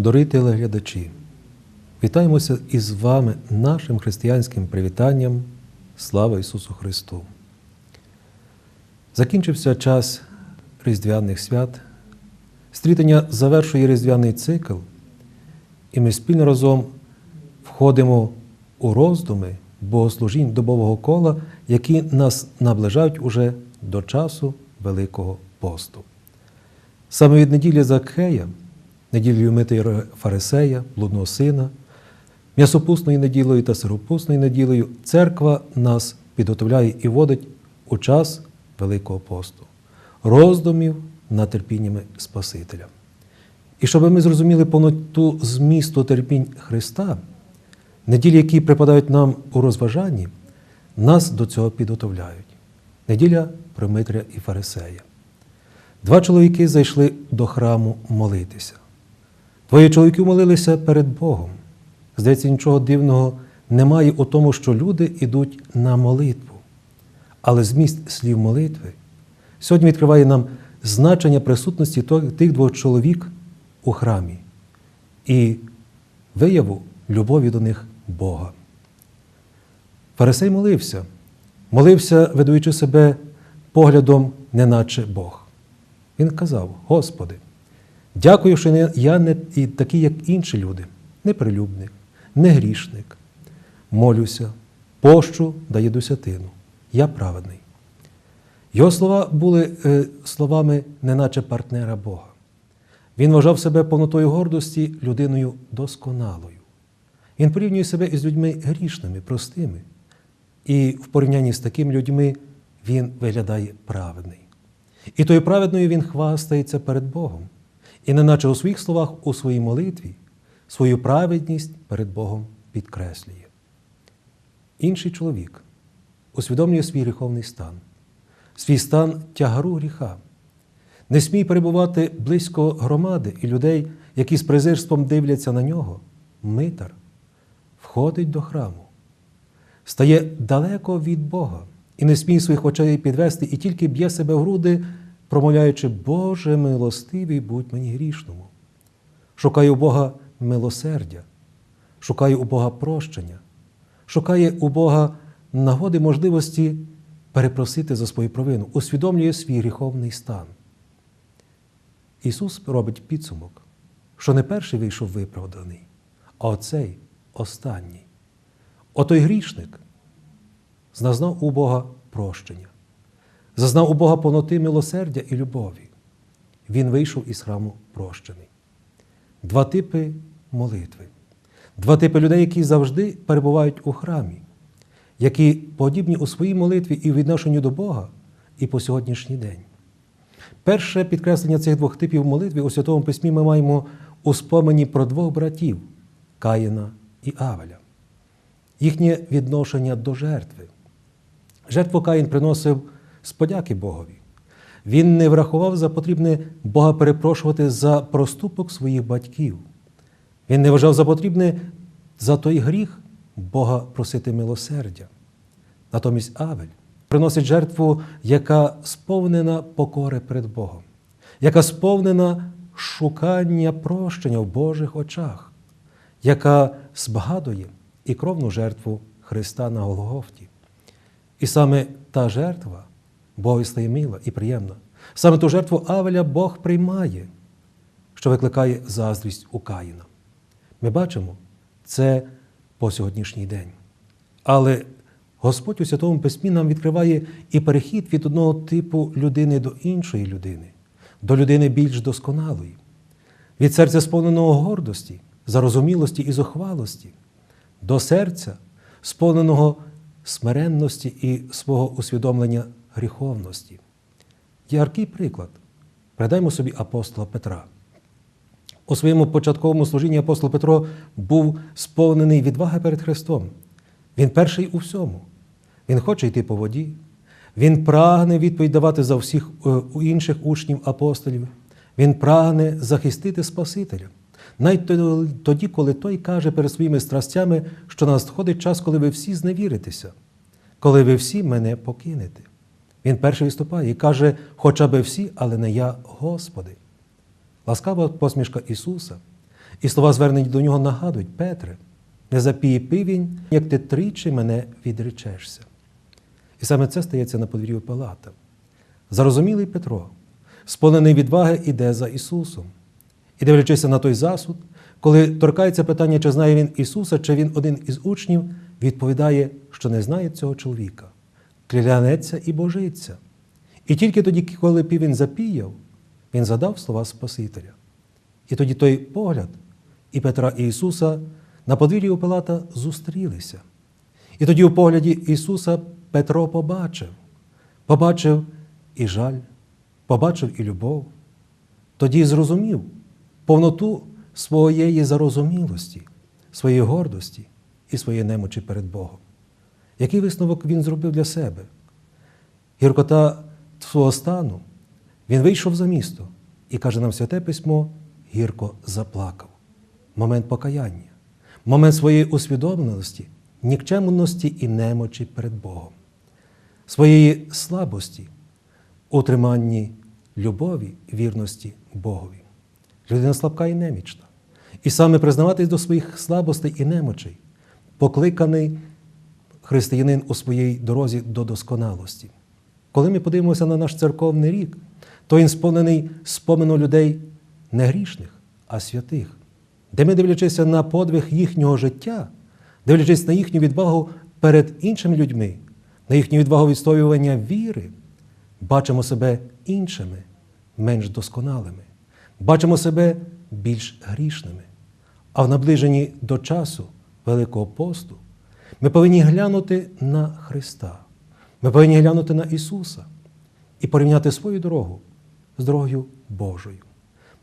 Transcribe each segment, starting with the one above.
Дорогі телеглядачі, вітаємося із вами нашим християнським привітанням. Слава Ісусу Христу! Закінчився час Різдвяних свят. Стрітання завершує різдвяний цикл, і ми спільно разом входимо у роздуми богослужінь добового кола, які нас наближають уже до часу Великого посту. Саме від неділі Закхея, неділею митої Фарисея, блудного сина, м'ясопусною неділею та сиропусною неділею церква нас підготовляє і водить у час Великого посту, роздумів над терпіннями Спасителя. І щоб ми зрозуміли повноту змісту терпінь Христа, неділі, які припадають нам у розважанні, нас до цього підготовляють. Неділя Примитря і Фарисея. Два чоловіки зайшли до храму молитися. Двоє чоловіків молилися перед Богом. Здається, нічого дивного немає у тому, що люди йдуть на молитву. Але зміст слів молитви сьогодні відкриває нам значення присутності тих двох чоловік у храмі і вияву любові до них Бога. Фарисей молився, молився, видаючи себе поглядом, неначе Бог. Він казав: Господи, дякую, що я не такий, як інші люди, не прилюбник, не грішник. Молюся, пощу даю десятину. Я праведний. Його слова були е, словами, неначе партнера Бога. Він вважав себе повнотою гордості людиною досконалою. Він порівнює себе із людьми грішними, простими. І в порівнянні з такими людьми він виглядає праведний. І тою праведною він хвастається перед Богом, і неначе у своїх словах, у своїй молитві, свою праведність перед Богом підкреслює. Інший чоловік усвідомлює свій гріховний стан, свій стан тягару гріха, не смій перебувати близько громади і людей, які з презирством дивляться на нього, митар, входить до храму, стає далеко від Бога. І не смій своїх очей підвести, і тільки б'є себе в груди, промовляючи, Боже милостивий, будь мені грішному. Шукає у Бога милосердя, шукає у Бога прощення, шукає у Бога нагоди можливості перепросити за свою провину, усвідомлює свій гріховний стан. Ісус робить підсумок, що не перший вийшов виправданий, а оцей останній. Отой грішник зазнав у Бога прощення, зазнав у Бога повноти милосердя і любові. Він вийшов із храму прощений. Два типи молитви, два типи людей, які завжди перебувають у храмі, які подібні у своїй молитві і в відношенню до Бога і по сьогоднішній день. Перше підкреслення цих двох типів молитви у Святому Письмі ми маємо у спомені про двох братів Каїна і Авеля, їхнє відношення до жертви. Жертву Каїн приносив з подяки Богові. Він не врахував за потрібне Бога перепрошувати за проступок своїх батьків. Він не вважав за потрібне за той гріх Бога просити милосердя. Натомість Авель приносить жертву, яка сповнена покори перед Богом, яка сповнена шукання прощення в Божих очах, яка згадує і кровну жертву Христа на Голгофті. І саме та жертва Богу стає мила і приємна. Саме ту жертву Авеля Бог приймає, що викликає заздрість у Каїна. Ми бачимо це по сьогоднішній день. Але Господь у Святому Письмі нам відкриває і перехід від одного типу людини до іншої людини, до людини більш досконалої, від серця сповненого гордості, зарозумілості і зухвалості, до серця, сповненого смиренності і свого усвідомлення гріховності. Яркий приклад. Придаймо собі апостола Петра. У своєму початковому служінні апостол Петро був сповнений відваги перед Христом. Він перший у всьому. Він хоче йти по воді, він прагне відповідь давати за всіх інших учнів апостолів, він прагне захистити Спасителя. Навіть тоді, коли той каже перед своїми страстями, що надходить час, коли ви всі зневіритеся, коли ви всі мене покинете. Він перший виступає і каже, хоча би всі, але не я, Господи. Ласкава посмішка Ісуса, І слова звернені до нього нагадують, Петре, не запіє пивінь, як ти тричі мене відречешся. І саме це стається на подвір'ю Пилата. Зарозумілий Петро, сповнений відваги, іде за Ісусом. І дивлячись на той засуд, коли торкається питання, чи знає він Ісуса, чи він один із учнів, відповідає, що не знає цього чоловіка, клянеться і божиться. І тільки тоді, коли півень запіяв, він задав слова Спасителя. І тоді той погляд і Петра і Ісуса на подвір'ї у Пилата зустрілися. І тоді у погляді Ісуса Петро побачив, побачив і жаль, побачив і любов. Тоді зрозумів повноту своєї зарозумілості, своєї гордості і своєї немочі перед Богом. Який висновок він зробив для себе? Гіркота свого стану, він вийшов за місто і каже нам святе письмо, гірко заплакав. Момент покаяння, момент своєї усвідомленості, нікчемності і немочі перед Богом, своєї слабості, утриманні любові, вірності Богові. Людина слабка і немічна. І саме признаватись до своїх слабостей і немочей, покликаний християнин у своїй дорозі до досконалості. Коли ми подивимося на наш церковний рік, то він сповнений спомину людей не грішних, а святих, де ми, дивлячися на подвиг їхнього життя, дивлячись на їхню відвагу перед іншими людьми, на їхню відвагу відстоювання віри, бачимо себе іншими, менш досконалими, бачимо себе більш грішними. А в наближенні до часу Великого посту ми повинні глянути на Христа. Ми повинні глянути на Ісуса і порівняти свою дорогу з дорогою Божою.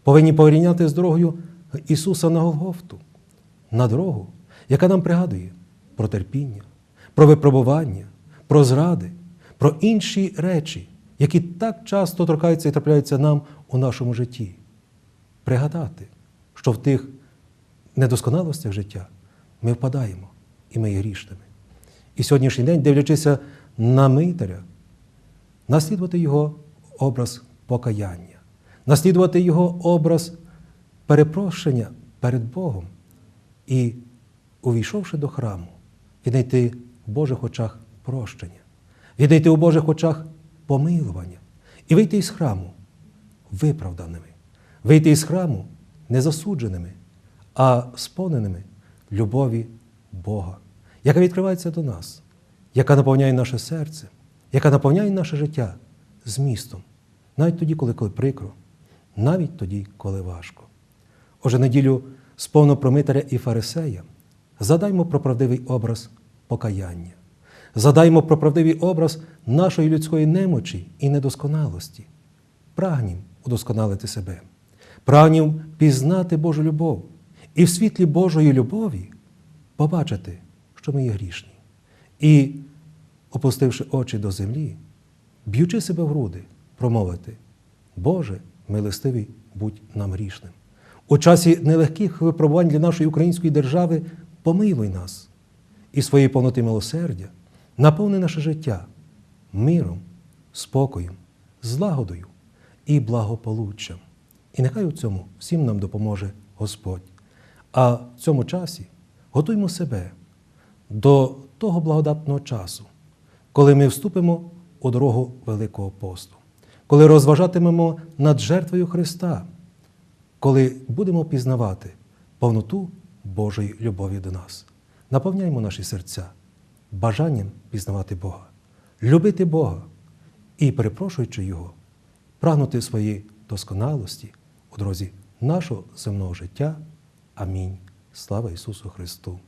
Повинні порівняти з дорогою Ісуса на Голгофту, на дорогу, яка нам пригадує про терпіння, про випробування, про зради, про інші речі, які так часто торкаються і трапляються нам у нашому житті. Пригадати, що в тих недосконалостях життя ми впадаємо і ми є грішними. І сьогоднішній день, дивлячися на митаря, наслідувати його образ покаяння, наслідувати його образ перепрошення перед Богом і, увійшовши до храму, віднайти в Божих очах прощення, віднайти у Божих очах помилування і вийти із храму виправданими, вийти із храму не засудженими, а сповненими любові Бога, яка відкривається до нас, яка наповняє наше серце, яка наповняє наше життя змістом, навіть тоді, коли, коли прикро, навіть тоді, коли важко. Отже, неділю сповно про митаря і фарисея, задаймо про правдивий образ покаяння, задаймо про правдивий образ нашої людської немочі і недосконалості, прагнім удосконалити себе, прагнім пізнати Божу любов. І в світлі Божої любові побачити, що ми є грішні. І, опустивши очі до землі, б'ючи себе в груди, промовити, Боже, милостивий, будь нам грішним. У часі нелегких випробувань для нашої української держави помилуй нас і своєї повноти милосердя наповни наше життя миром, спокоєм, злагодою і благополуччям. І нехай у цьому всім нам допоможе Господь. А в цьому часі готуймо себе до того благодатного часу, коли ми вступимо у дорогу Великого посту, коли розважатимемо над жертвою Христа, коли будемо пізнавати повноту Божої любові до нас. Наповняємо наші серця бажанням пізнавати Бога, любити Бога і, перепрошуючи Його, прагнути своєї досконалості у дорозі нашого земного життя. Амінь. Слава Ісусу Христу!